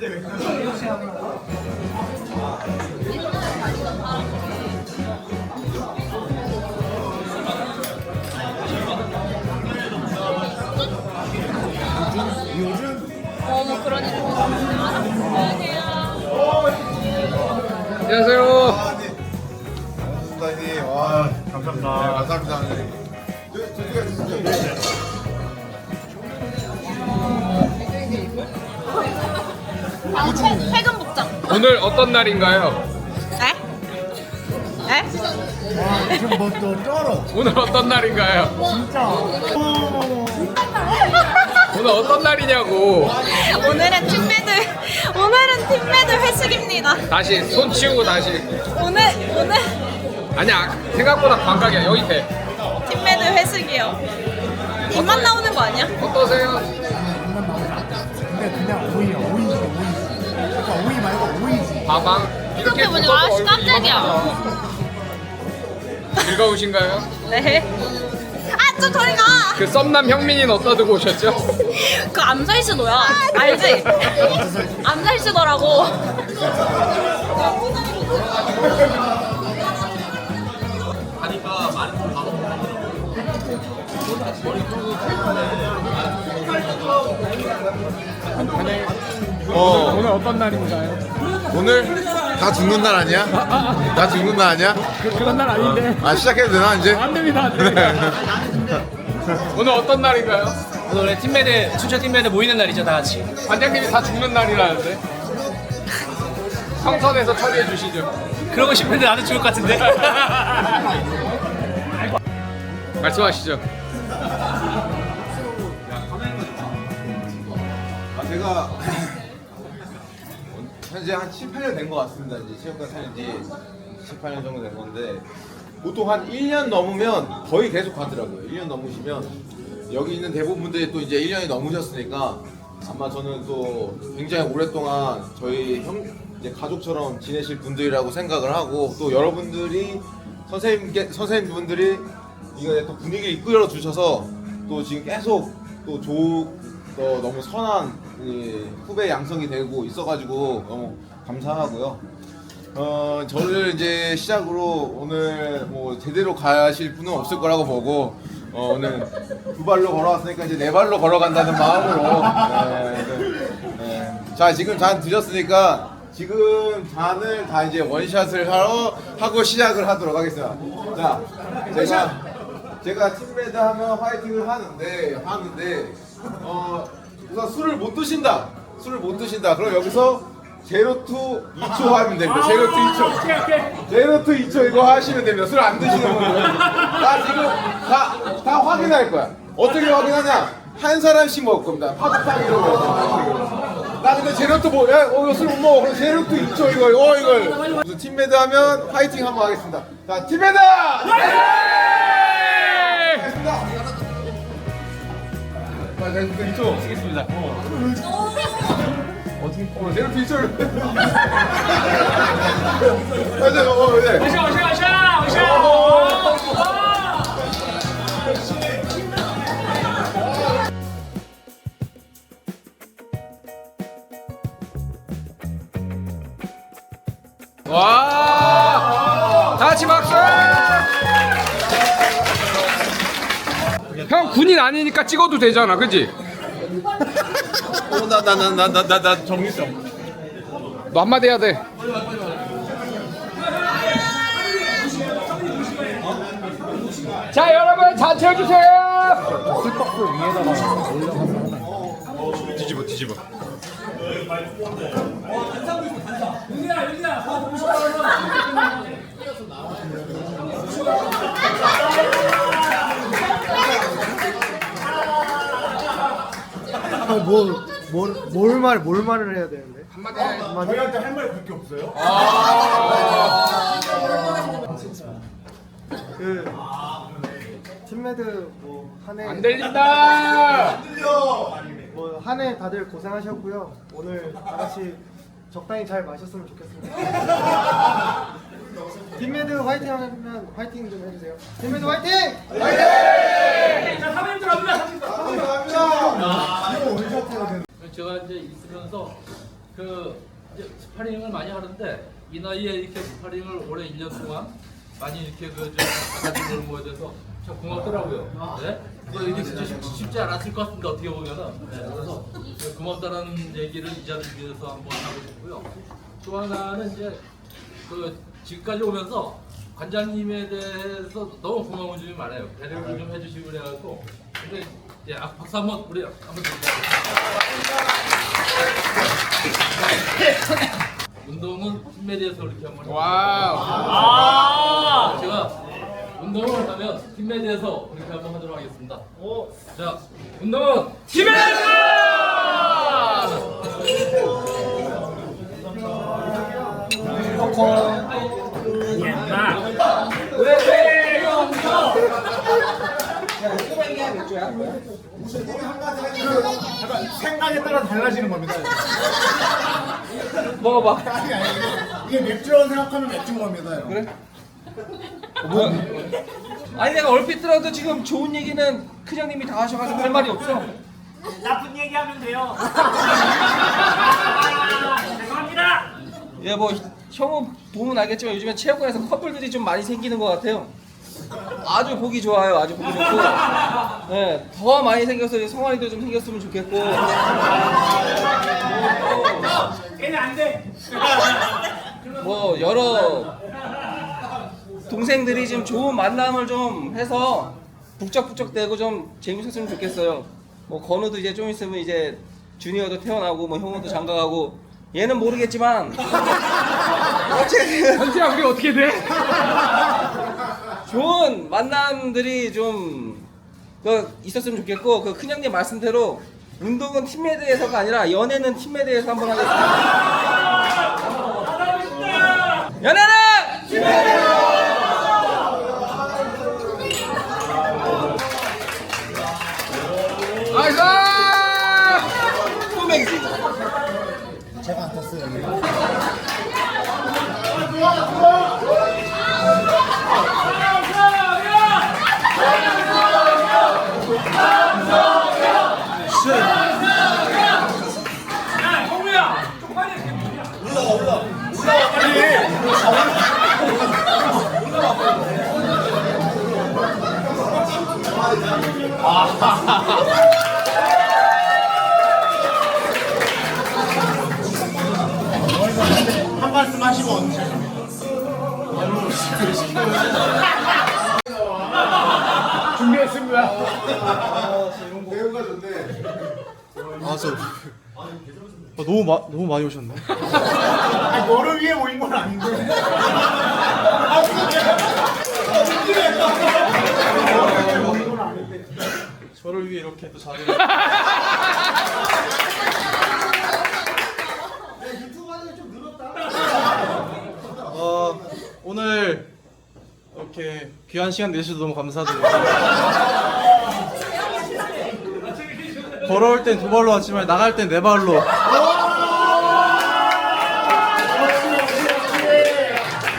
근데 왜 그러세요? 아, 퇴- 퇴근 복장. 오늘 어떤 날인가요? 에? 에? 와, 지금 뭐또 쩔어. 오늘 어떤 날인가요? 진짜. 오늘 어떤 날이냐고. 오늘은 팀매드 오늘은 팀매드 회식입니다. 다시 손 치우고 다시. 오늘 오늘 아니야 생각보다 감각이야 여기 돼. 팀매드 회식이요. 입만 나오는 거 아니야? 어떠세요? 근데 그냥 오이야, 그러니까 오이 말고 오이지. 가방 이렇게 붙어서 아씨 얼굴이 깜짝이야. 즐거우신가요? 네. 아, 좀 저리 가. 그 썸남 형민이는 어디다 두고 오셨죠? 그 암살시도야. 알지? 암살시도라고. 어, 오늘 어떤 날인가요? 오늘 다 죽는 날 아니야? 다 죽는 날 아니야? 그, 그런 날 아닌데. 아, 시작해도 되나, 이제? 안 됩니다 안 됩니다. 오늘 어떤 날인가요? 오늘 원래 팀매드 춘천 팀매드 모이는 날이죠 다 같이 관장님이 다 죽는 날이라는데. 성선에서 처리해 주시죠. 그러고 싶은데 나도 죽을 것 같은데 말씀하시죠. 아, 제가 현재 한 7, 8년 된 것 같습니다. 이제 체육관 사는 지 7, 8년 정도 된 건데 보통 한 1년 넘으면 거의 계속 가더라고요. 1년 넘으시면 여기 있는 대부분 분들이 또 이제 1년이 넘으셨으니까 아마 저는 또 굉장히 오랫동안 저희 형 이제 가족처럼 지내실 분들이라고 생각을 하고 또 여러분들이 선생님께 선생님분들이 이거 또 분위기를 이끌어 주셔서 또 지금 계속 또 조, 또 너무 선한 이 후배 양성이 되고 있어가지고 너무 감사하고요. 어, 저를 이제 시작으로 오늘 뭐 제대로 가실 분은 없을 거라고 보고 어, 오늘 두 발로 걸어왔으니까 이제 네 발로 걸어간다는 마음으로 네, 네, 네. 자 지금 잔 드셨으니까 지금 잔을 다 이제 원샷을 하러 하고 시작을 하도록 하겠습니다. 자 제가 제가 팀매드 하면 화이팅을 하는데 하는데 어 우선 술을 못 드신다. 술을 못 드신다. 그럼 여기서 제로 투 2초 하면 됩니다. 제로 투 2초. 제로 투 2초 이거 하시면 됩니다. 술 안 드시는 분들. 나 지금 다, 다 확인할 거야. 어떻게 확인하냐? 한 사람씩 먹을 겁니다. 파도탕 이런 거 나 근데 제로 투 뭐, 야, 어, 이거 술못 먹어. 그럼 제로 투 2초 이거, 어, 이걸. 무슨 팀매드 하면 화이팅 한번 하겠습니다. 자, 팀매드! 자, 제로 투 2초. 쓰겠습니다 어, 제로 투 2초를. 맞아, 어, 네. 아니니까 찍어도 되잖아, 그지? 어, 나, 나, 나, 나, 나, 나, 나 정리성. 너 한마디 해야 돼. 자, 여러분, 자, 채워주세요! 뒤집어, 뒤집어. 뭘, 뭘, 뭘 말, 뭘 말을 해야 되는데? 한마디 해. 저희한테 할 말이 그렇게 없어요? 그, 팀매드 뭐, 한 해, 안 들린다! 뭐, 한 해 다들 고생하셨고요. 오늘 다 같이 적당히 잘 마셨으면 좋겠습니다. 팀매드 화이팅 하면 화이팅 좀 해주세요. 팀매드 화이팅! 자 사모님들 갑니다 감사합니다. 제가 이제 있으면서 그 이제 스파링을 많이 하는데 이 나이에 이렇게 스파링을 올해 1년 동안 많이 이렇게 그좀 노는 거에 대해서 참 고맙더라고요. 네? 뭐 이게 진짜 쉽, 쉽지 않았을 것 같은데 어떻게 보면은 네, 그래서 고맙다라는 얘기를 이 자리를 위해서 한번 하고 싶고요. 또 하나는 이제 그 지금까지 오면서 관장님에 대해서 너무 고마운 점이 많아요. 배려를 좀 해주시고 그래가지고 근데 이제 아, 박수 한번 우리 한번 드릴게요. 운동은 대해서 이렇게 한번 와우. 아 제가 운동을 하면 팀에 대해서 그렇게 한번 하도록 하겠습니다. 자, 운동은 팀에 대 생각에 따라 달라지는 겁니다. 먹어봐. 아니 아니 이게 맥주라고 생각하면 맥주인 겁니다. 그래? 아니 내가 얼핏 들어도 지금 좋은 얘기는 큰형님이 다 하셔가지고 할 말이 없어. 나쁜 얘기하면 돼요. 죄송합니다. 예, 뭐 형은 보면 알겠지만 요즘에 체육관에서 커플들이 좀 많이 생기는 것 같아요. 아주 보기 좋아요, 아주 보기 좋고. 예, 더 많이 생겨서 성환이도 좀 생겼으면 좋겠고. 걔는 안 돼. 뭐 여러 동생들이 좀 좋은 만남을 좀 해서 북적북적대고 좀 재밌었으면 좋겠어요. 뭐 건우도 이제 좀 있으면 이제 주니어도 태어나고 뭐 형우도 장가가고 얘는 모르겠지만 어쨌든 현지야 우리 어떻게 돼? 좋은 만남들이 좀 그, 있었으면 좋겠고 그 큰형님 말씀대로 운동은 팀메드에서가 아니라 연애는 팀메드에서 한번 하겠습니다. 연애는 나이스! 꼬맹이지. 제가 안 탔어요. 한 말씀 하시고 언제? 준비했습니다. 배우가 좋네. 아, 저 너무 마, 너무 많이 오셨네. 아니 너를 위해 모인 건 아닌데. 저를 위해 이렇게 또 자리. 어, 오늘 이렇게 귀한 시간 내주셔서 너무 감사드려요. 걸어올 땐 두 발로 왔지만 나갈 땐 네 발로.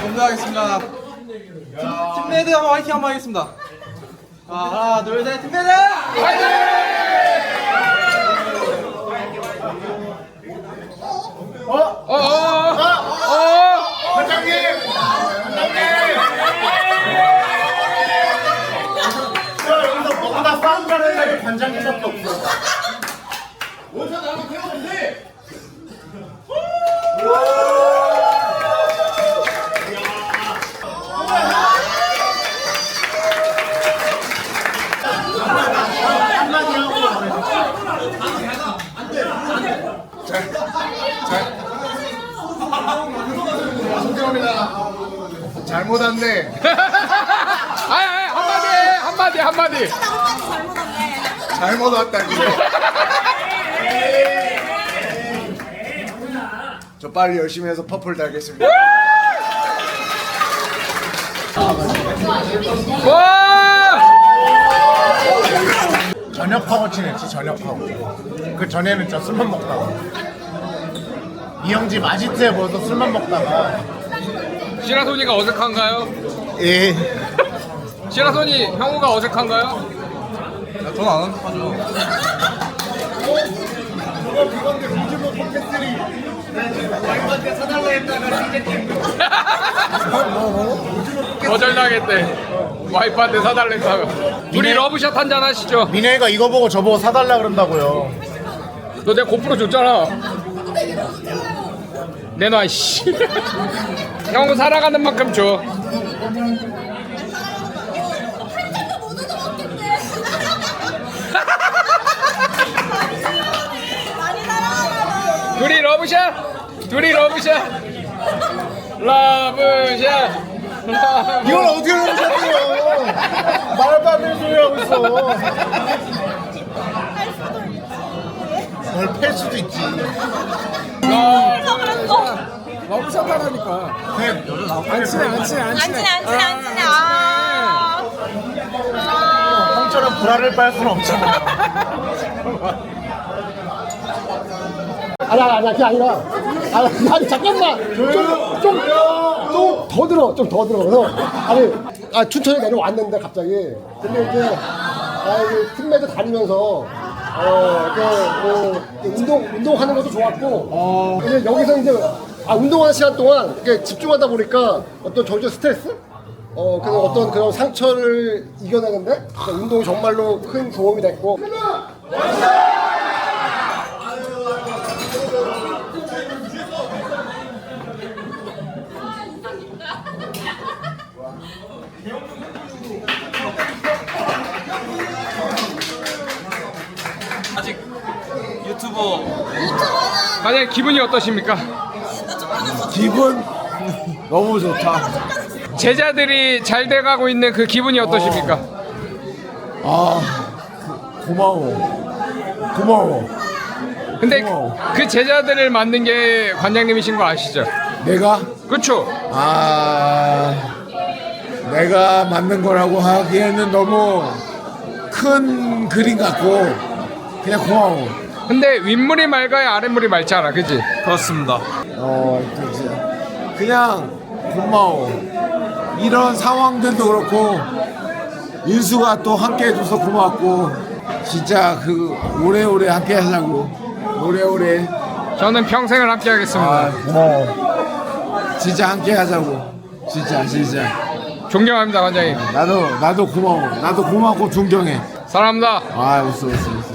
감사하겠습니다. 팀메드 한번 화이팅 한번 하겠습니다. 자, 하나, 둘, 셋, 팀메드! 반장님! 죄송합니다. 잘못 왔네. 아이 아이 한마디 해, 한마디 한마디. 잘못 왔네. 잘못 왔다니요. 저 빨리 열심히 해서 퍼플 달겠습니다. 와! 저녁하고 지냈지 저녁하고. 그 전에는 저 술만 먹다가. 이영지 마지트에 모여서 술만 먹다가. 시라소니가 어색한가요? 예. 시라소니 형우가 어색한가요? 저는 안 하죠. 그건데 미즈모 팟캐스트리 거절당했대. 와이프한테 사달랬다고. 둘이 러브샷 한잔 하시죠. 민혜가 이거 보고 저보고 사달라 그런다고요. 너 내가 고프로 줬잖아. 내놔 씨. 형 살아가는 만큼 줘. 많이 사랑하나 둘이 러브샷. 둘이 러브샷. 러브샷. 러브. 이걸 어떻게 그러셨어요? 말도 안 되는 소리 하고 있어. 널팰 수도 있지. 그래서 그랬어. 러브샷 하라니까. 안 친해 안 친해 안안 친해 안 친해 안 친해. 아. 아. 형처럼 불화를 빨 수는 없잖아. 아니 아니 아니 그게 아니라 아니, 아니 잠깐만. 좀좀 더 들어 좀 더 들어. 그래서 아니 아 춘천에 내려왔는데 갑자기. 근데 이제 아 이제 팀매들 다니면서 어그 운동 운동하는 것도 좋았고. 이제 여기서 이제 아 운동하는 시간 동안 이렇게 집중하다 보니까 어떤 정신 스트레스? 어 그래서 어떤 그런 상처를 이겨내는데? 운동이 정말로 큰 도움이 됐고 유튜버 과장님 기분이 어떠십니까? 기분 너무 좋다. 제자들이 잘 돼가고 있는 그 기분이 어떠십니까? 아 고마워. 고마워. 근데 고마워. 그 제자들을 만든 게 관장님이신 거 아시죠? 내가 그쵸? 아 내가 만든 거라고 하기에는 너무 큰 그림 같고 그냥 고마워. 근데 윗물이 맑아야 아랫물이 맑지 않아 그지? 그렇습니다. 어 그치. 그냥 고마워. 이런 상황들도 그렇고 인수가 또 함께 해줘서 고맙고 진짜 그 오래오래 함께 하자고 오래오래 저는 평생을 함께 하겠습니다 아 고마워. 진짜 함께 하자고 진짜 진짜 존경합니다 관장님 나도 나도 고마워 나도 고맙고 존경해 사랑합니다 아 웃어 웃어 웃어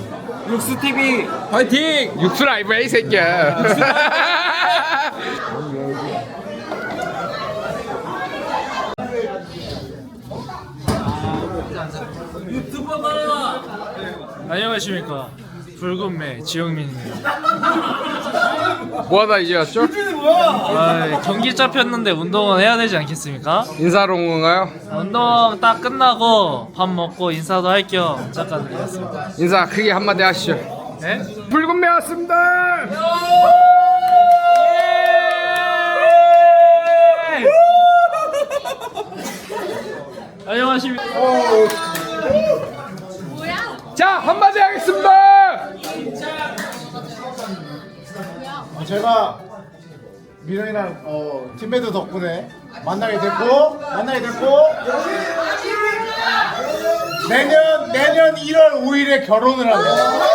육수TV 화이팅! 육수 라이브야 이 새끼야 안녕하십니까 붉은매 지영민입니다 뭐하다 이제 왔죠? 아, 경기 잡혔는데 운동은 해야 되지 않겠습니까? 인사로 온 건가요? 운동 딱 끝나고 밥 먹고 인사도 할 겸 잠깐 드리겠습니다. 인사 크게 한마디 하시죠. 네? 붉은 매 왔습니다. 안녕하십니까. 자 한마디 하겠습니다. 제가 민호이랑 어, 팀메드 덕분에 만나게 됐고 만나게 됐고 내년 내년 1월 5일에 결혼을 합니다.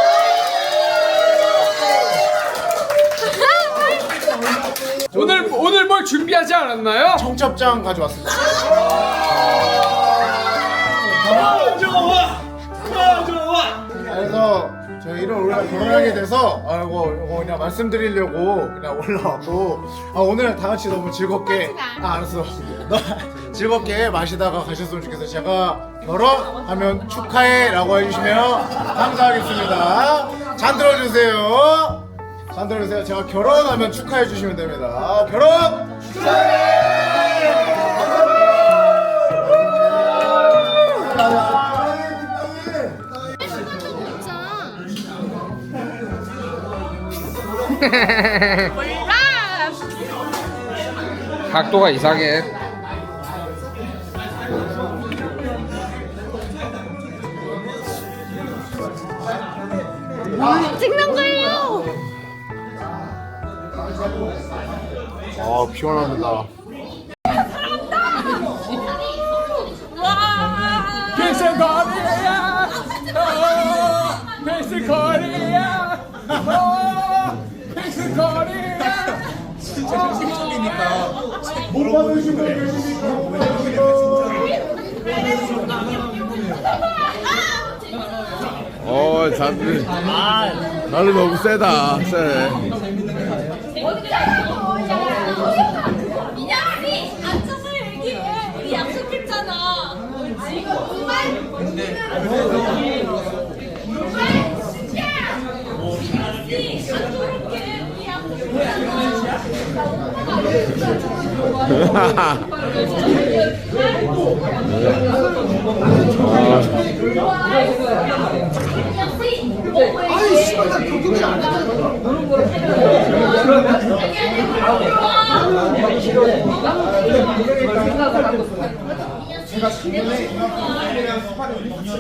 오늘 오늘 뭘 준비하지 않았나요? 청첩장 가져왔습니다. 그래서 제가 1월 5일에 결혼하게 돼서 아 이거, 이거 그냥 말씀드리려고 그냥 올라왔고 아 오늘 다 같이 너무 즐겁게 아 알았어. 너 즐겁게 마시다가 가셨으면 좋겠어요. 제가 결혼하면 축하해라고 해주시면 감사하겠습니다. 잔 들어주세요. 잔 들어주세요. 제가 결혼하면 축하해 주시면 됩니다. 결혼 몰라. 각도가 이상해 찍는 거예요. 아 피곤합니다 와. 거리야 필승 거 리야 있으니까 못 받으신 분 계십니까? 못 받으신 분. 어, 자들. 나를 너무 세다. 세. 민영 씨 앉아서 얘기해. 우리 약속했잖아. 지금 정말 씨, 안 그렇게 우리 아이 씨발 나 경기지 안 제가 작년에 이랑 스파링 같이